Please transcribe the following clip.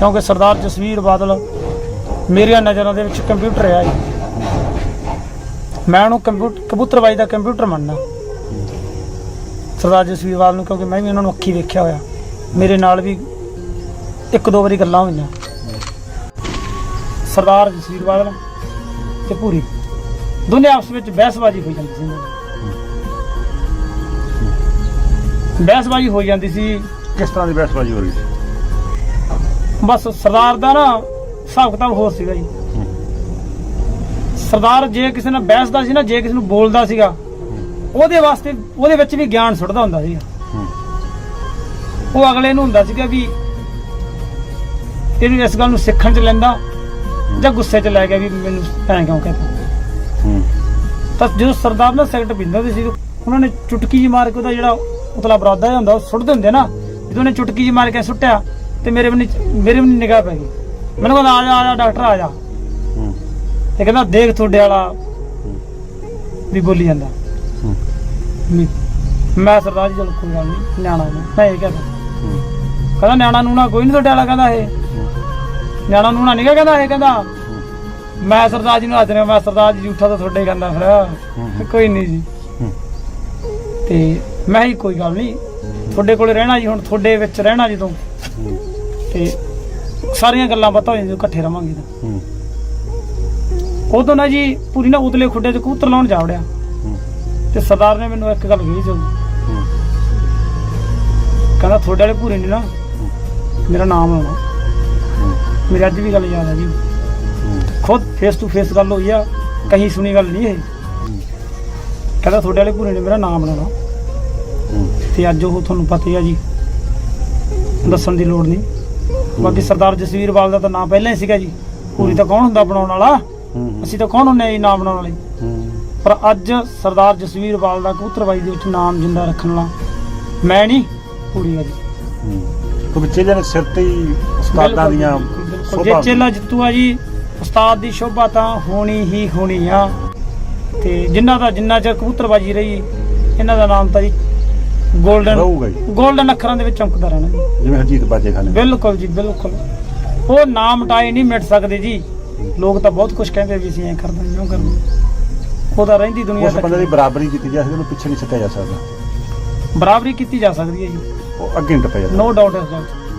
ਕਿਉਂਕਿ ਸਰਦਾਰ ਜਸਵੀਰ ਬਾਦਲ ਮੇਰੀਆਂ ਨਜ਼ਰਾਂ ਦੇ ਵਿੱਚ ਕੰਪਿਊਟਰ ਹੈ ਜੀ। ਮੈਂ ਉਹਨੂੰ ਕੰਪਿਊਟਰ ਕਬੂਤਰਬਾਜੀ ਦਾ ਕੰਪਿਊਟਰ ਮੰਨਣਾ ਸਰਦਾਰ ਜਸਵੀਰ ਬਾਦਲ ਨੂੰ ਕਿਉਂਕਿ ਮੈਂ ਵੀ ਉਹਨਾਂ ਨੂੰ ਅੱਖੀ ਵੇਖਿਆ ਹੋਇਆ। ਮੇਰੇ ਨਾਲ ਵੀ ਇੱਕ ਦੋ ਵਾਰੀ ਗੱਲਾਂ ਹੋਈਆਂ। ਸਰਦਾਰ ਜਸਵੀਰ ਬਾਦਲ ਤੇ ਪੂਰੀ ਦੋਨੇ ਆਪਸ ਵਿੱਚ ਬਹਿਸਬਾਜ਼ੀ ਹੋਈ ਜਾਂਦੀ ਸੀ। ਬਹਿਸਬਾਜ਼ੀ ਹੋਈ ਜਾਂਦੀ ਸੀ। ਕਿਸ ਤਰ੍ਹਾਂ ਦੀ ਬਹਿਸਬਾਜ਼ੀ ਹੋ ਰਹੀ ਸੀ? ਬਸ ਸਰਦਾਰ ਦਾ ਨਾ ਹਿਸਾਬ ਕਿਤਾਬ ਹੋਰ ਸੀਗਾ ਜੀ। ਸਰਦਾਰ ਜੇ ਕਿਸੇ ਨਾਲ ਬਹਿਸਦਾ ਸੀ ਨਾ, ਜੇ ਕਿਸੇ ਨੂੰ ਬੋਲਦਾ ਸੀਗਾ, ਉਹਦੇ ਵਾਸਤੇ, ਉਹਦੇ ਵਿੱਚ ਵੀ ਗਿਆਨ ਸੁੱਟਦਾ ਹੁੰਦਾ ਸੀ ਉਹ ਅਗਲੇ ਨੂੰ ਹੁੰਦਾ ਸੀਗਾ ਵੀ ਇਹਨੂੰ ਇਸ ਗੱਲ ਨੂੰ ਸਿੱਖਣ ਚ ਲੈਂਦਾ ਜਾਂ ਗੁੱਸੇ ਚ ਲੈ ਗਿਆ ਵੀ ਮੈਨੂੰ ਐਂ ਕਿਉਂ ਕਹਿੰਦਾ ਤਾਂ ਜਦੋਂ ਸਰਦਾਰ ਨਾਲ ਸਿਗਰਟ ਪੀਂਦਾ ਹੁੰਦੇ ਸੀ ਉਹਨਾਂ ਨੇ ਚੁਟਕੀ ਜੀ ਮਾਰ ਕੇ ਉਹਦਾ ਜਿਹੜਾ ਉਤਲਾ ਬਰਾਦਾ ਹੁੰਦਾ, ਉਹ ਸੁੱਟਦੇ ਹੁੰਦੇ ਨਾ। ਜਦੋਂ ਉਹਨੇ ਚੁਟਕੀ ਜੀ ਮਾਰ ਕੇ ਸੁੱਟਿਆ ਤੇ ਮੇਰੇ ਵੀ ਮੇਰੇ ਵੀ ਨਿਗਾਹ ਪੈ ਗਈ। ਮੈਨੂੰ ਕਹਿੰਦਾ ਆ ਜਾ ਆ ਜਾ ਡਾਕਟਰ ਆ ਜਾ। ਹੂੰ। ਤੇ ਕਹਿੰਦਾ ਦੇਖ ਤੁਹਾਡੇ ਵਾਲਾ ਵੀ ਬੋਲੀ ਜਾਂਦਾ। ਹੂੰ। ਵੀ ਮੈਂ ਸਰਦਾਰ ਜੀ ਚਲ ਕੋਈ ਗੱਲ ਨਹੀਂ ਨਿਆਣਾ ਨੂੰ ਮੈਂ ਇਹ ਕਹਿੰਦਾ ਹੂੰ। ਕਹਿੰਦਾ ਨਿਆਣਾ ਨੂਣਾ ਕੋਈ ਨਹੀਂ ਤੁਹਾਡੇ ਵਾਲਾ ਕਹਿੰਦਾ ਇਹ। ਨਿਆਣਾ ਨੂਣਾ ਨਹੀਂ ਕਹਿੰਦਾ ਇਹ ਕਹਿੰਦਾ। ਮੈਂ ਸਰਦਾਰ ਜੀ ਨੂੰ ਹੱਥ ਨੇ ਮੈਂ ਸਰਦਾਰ ਜੀ ਝੂਠਾ ਤਾਂ ਤੁਹਾਡੇ ਹੀ ਕਹਿੰਦਾ ਫਿਰ ਕੋਈ ਨਹੀਂ ਜੀ। ਹੂੰ। ਤੇ ਮੈਂ ਹੀ ਕੋਈ ਗੱਲ ਨਹੀਂ ਤੁਹਾਡੇ ਕੋਲੇ ਰਹਿਣਾ ਜੀ ਹੁਣ ਤੁਹਾਡੇ ਵਿੱਚ ਰਹਿਣਾ ਜਦੋਂ ਹੂੰ। ਤੇ ਸਾਰੀਆਂ ਗੱਲਾਂ ਪਤਾ ਹੋ ਜਾਂਦੀਆਂ ਜਦੋਂ ਇਕੱਠੇ ਰਵਾਂਗੇ ਤਾਂ। ਹੂੰ। ਉਦੋਂ ਨਾ ਜੀ ਪੂਰੀ ਨਾ ਉਤਲੇ ਖੁੱਡੇ 'ਚ ਕਬੂਤਰ ਲਾਉਣ ਜਾ ਵੜਿਆ। ਹੂੰ। ਤੇ ਸਰਦਾਰ ਨੇ ਮੈਨੂੰ ਇੱਕ ਗੱਲ ਕਹੀ ਸੀ ਹੂੰ। ਕਹਿੰਦਾ ਤੁਹਾਡੇ ਵਾਲੇ ਪੂਰੇ ਨੇ ਨਾ ਮੇਰਾ ਨਾਮ ਲਾਉਣਾ ਹੂੰ। ਮੇਰੀ ਅੱਜ ਵੀ ਗੱਲ ਯਾਦ ਆ ਜੀ। ਖੁਦ ਫੇਸ ਟੂ ਫੇਸ ਗੱਲ ਹੋਈ ਆ ਕਹੀਂ ਸੁਣੀ ਗੱਲ ਨਹੀਂ ਇਹ। ਕਹਿੰਦਾ ਤੁਹਾਡੇ ਵਾਲੇ ਪੂਰੇ ਨੇ ਮੇਰਾ ਨਾਮ ਲਾਉਣਾ ਹੂੰ। ਤੇ ਅੱਜ ਉਹ ਤੁਹਾਨੂੰ ਪਤਾ ਹੀ ਆ ਜੀ ਦੱਸਣ ਦੀ ਲੋੜ ਨਹੀਂ। ਬਾਕੀ ਸਰਦਾਰ ਜਸਵੀਰ ਬਾਲ ਦਾ ਤਾਂ ਨਾਮ ਪਹਿਲਾਂ ਹੀ ਸੀਗਾ ਜੀ। ਪੂਰੀ ਤਾਂ ਕੌਣ ਹੁੰਦਾ ਬਣਾਉਣ ਵਾਲਾ? ਅਸੀਂ ਤਾਂ ਕੌਣ ਹੁੰਨੇ ਆ ਜੀ ਨਾਮ ਬਣਾਉਣ ਵਾਲੇ? ਪਰ ਅੱਜ ਸਰਦਾਰ ਜਸਵੀਰ ਬਾਲ ਦਾ ਕਬੂਤਰਬਾਜੀ ਦੇ ਵਿੱਚ ਨਾਮ ਜਿੰਦਾ ਰੱਖਣ ਵਾਲਾ ਮੈਂ ਨਹੀਂ ਪੂਰੀ ਆ ਜੀ। ਕਿਉਂਕਿ ਚੇਲੇ ਨੇ ਸਿਰ ਤੇ ਹੀ ਉਸਤਾਦਾਂ ਦੀਆਂ। ਜੇ ਚੇਲਾ ਜਿੱਤੂ ਆ ਜੀ ਉਸਤਾਦ ਦੀ ਸ਼ੋਭਾ ਤਾਂ ਹੋਣੀ ਹੀ ਹੋਣੀ ਆ। ਤੇ ਜਿਨ੍ਹਾਂ ਦਾ ਜਿੰਨਾ ਚਿਰ ਕਬੂਤਰਬਾਜੀ ਰਹੀ ਇਹਨਾਂ ਦਾ ਨਾਮ ਤਾਂ ਜੀ 골ਡਨ ਰਹੂਗਾ ਜੀ। 골ਡਨ ਅੱਖਰਾਂ ਦੇ ਵਿੱਚ ਚਮਕਦਾ ਰਹਿਣਾ ਜੀ। ਜਿਵੇਂ ਹਰਜੀਤ ਬਾਜੇ ਖਾਨੇ ਬਿਲਕੁਲ ਜੀ ਬਿਲਕੁਲ। ਉਹ ਨਾਮ ਟਾਏ ਨਹੀਂ ਮਿਟ ਸਕਦੇ ਜੀ। ਲੋਕ ਤਾਂ ਬਹੁਤ ਕੁਝ ਕਹਿੰਦੇ ਵੀ ਅਸੀਂ ਐ ਕਰਦੇ ਕਿਉਂ ਕਰਦੇ ਉਹ ਤਾਂ ਰਹਿੰਦੀ ਦੁਨੀਆ ਉਸ ਬੰਦੇ ਦੀ ਤੱਕ ਬਰਾਬਰੀ ਕੀਤੀ ਜਾ ਸਕਦੀ ਉਹਨੂੰ ਪਿੱਛੇ ਨਹੀਂ ਛੱਡਿਆ ਜਾ ਸਕਦਾ। ਬਰਾਬਰੀ ਕੀਤੀ ਜਾ ਸਕਦੀ ਹੈ ਜੀ। ਉਹ ਅੱਗੇ ਨਹੀਂ ਟੱਪਿਆ ਜਾ ਸਕਦਾ। ਨੋ ਡਾਊਟ ਇਸ ਗੱਲ 'ਚ